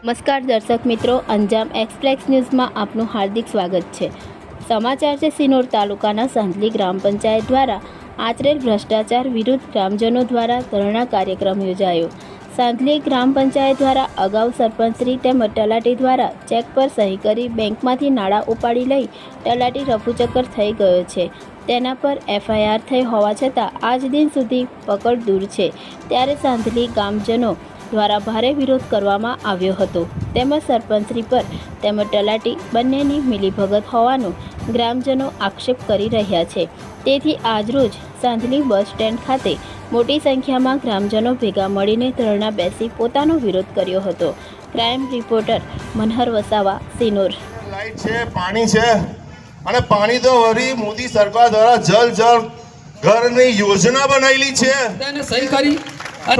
નમસ્કાર દર્શક મિત્રો, અંજામ એક્સપ્રેસ ન્યૂઝમાં આપનું હાર્દિક સ્વાગત છે. સમાચાર છે સિનોર તાલુકાના સાંધલી ગ્રામ પંચાયત દ્વારા આચરેલ ભ્રષ્ટાચાર વિરુદ્ધ ગ્રામજનો દ્વારા ધરણા કાર્યક્રમ યોજાયો. સાંધલી ગ્રામ પંચાયત દ્વારા અગાઉ સરપંચશ્રી તેમજ તલાટી દ્વારા ચેક પર સહી કરી બેંકમાંથી નાણાં ઉપાડી લઈ તલાટી રફુચક્કર થઈ ગયો છે. તેના પર એફઆઈઆર થઈ હોવા છતાં આજ દિન સુધી પકડ દૂર છે. ત્યારે સાંધલી ગામજનો દ્વારા ભારે વિરોધ કરવામાં આવ્યો હતો. તેમજ સરપંચશ્રી પર તેમજ તલાટી બંનેની મિલીભગત હોવાનો ગ્રામજનો આક્ષેપ કરી રહ્યા છે. તેથી આજરોજ સાંધલી બસ સ્ટેન્ડ ખાતે મોટી સંખ્યામાં ગ્રામજનો ભેગા મળીને ધરણા બેસી પોતાનો વિરોધ કર્યો હતો. Crime reporter Manhar Vasava Sinor. Light છે પાણી છે. અને પાણી તો વળી મોદી સરકાર દ્વારા જલ જળ ઘરની યોજના બનાવેલી છે. તેને સહી કરી.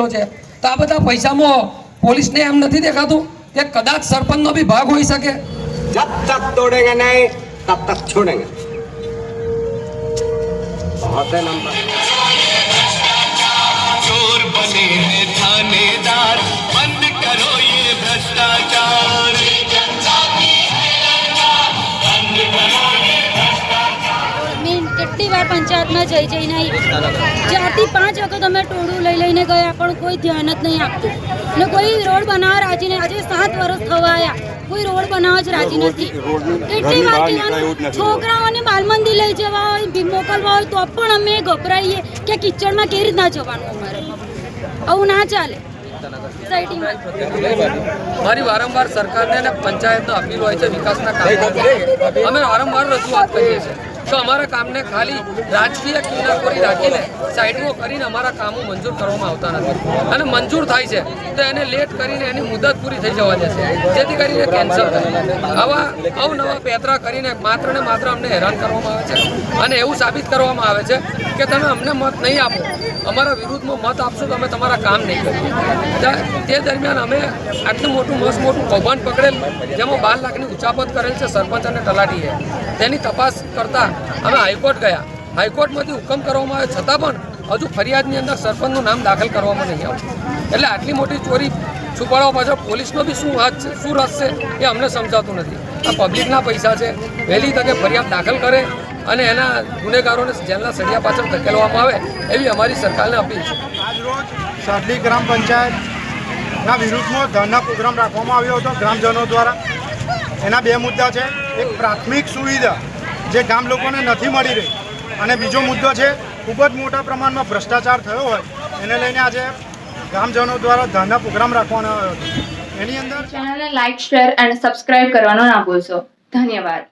છે. તો આ બધા પૈસામાં પોલીસને એમ નથી દેખાતું કે કદાચ સરપંચનો બી ભાગ હોઈ શકે जब तक तोड़ेंगे नहीं तब तक छोड़ेंगे बहुत है नंबर કેટલી વાર પંચાયતમાં જઈ જઈને આવી. ચારથી પાંચ વખત અમે ટોળું લઈ લઈને ગયા પણ કોઈ ધ્યાન જ નહીં આપતું. ને કોઈ રોડ બનાવવા રાજી નહીં. આજે સાત વર્ષ થવા આવ્યા કોઈ રોડ બનાવવા જ રાજી નથી. કેટલી વાર કહેવાનું છોકરાઓને બાલમંદી લઈ જવા હોય મોકલવા હોય તો પણ અમે ગભરાઈએ કે કિચડમાં કેવી રીતના જવાનું અમારે. આવું ના ચાલે. મારી વારંવાર સરકારને અને પંચાયતનો અપીલ હોય છે વિકાસના કામ અમે વારંવાર રજૂઆત કરીએ છીએ. તો અમારા કામને ખાલી રાજકીય કિનાકોરી રાખીને સાઈડમાં કરીને અમારા કામો મંજૂર કરવામાં આવતા નથી. અને મંજૂર થાય છે, તો એને લેટ કરીને એની મુદત પૂરી થઈ જવા દેશે જેથી કરીને કેન્સલ થાય. આવા અવનવા પેતરા કરીને માત્ર ને માત્ર અમને હેરાન કરવામાં આવે છે. અને એવું સાબિત કરવામાં આવે છે કે તમે અમને મત નહીં આપો. અમારા વિરુદ્ધમાં મત આપશો તો અમે તમારા કામ નહીં કરીએ. તે દરમિયાન અમે આટલું મોટું, મસ્ત મોટું કૌભાંડ પકડેલ, જેમાં બાર લાખની ઉચાપત કરેલ છે સરપંચ અને તલાટીએ. તેની તપાસ કરતા અમે હાઈકોર્ટ ગયા. હાઈકોર્ટમાંથી હુકમ કરવામાં આવ્યો. છતાં પણ હજુ ફરિયાદની અંદર સરપંચનું નામ દાખલ કરવામાં નહીં આવ્યું. એટલે આટલી મોટી ચોરી છુપાડવા પાછળ પોલીસનો બી શું હાથ છે? શું રસ છે? એ અમને સમજાતું નથી. આ પબ્લિકના પૈસા છે. વહેલી તકે ફરિયાદ દાખલ કરે અને એના ગુનેગારોને જેલના સળિયા પાછળ ધકેલવામાં આવે એવી અમારી સરકારને અપીલ છે. સાદલી ગ્રામ પંચાયતના વિરુદ્ધમાં ધરના પ્રોગ્રામ રાખવામાં આવ્યો હતો ગ્રામજનો દ્વારા. એના બે મુદ્દા છે. એક પ્રાથમિક સુવિધા જે ગામ લોકોને નથી મળી રહી. અને બીજો મુદ્દો છે, ખૂબ જ મોટા પ્રમાણમાં ભ્રષ્ટાચાર થયો હોય, એને લઈને આજે ગામજનો દ્વારા ધરના પ્રોગ્રામ રાખવાનો આવ્યો હતો એની અંદર ચેનલને લાઈક શેર અને સબસ્ક્રાઇબ કરવાનો ના ભૂલશો. ધન્યવાદ.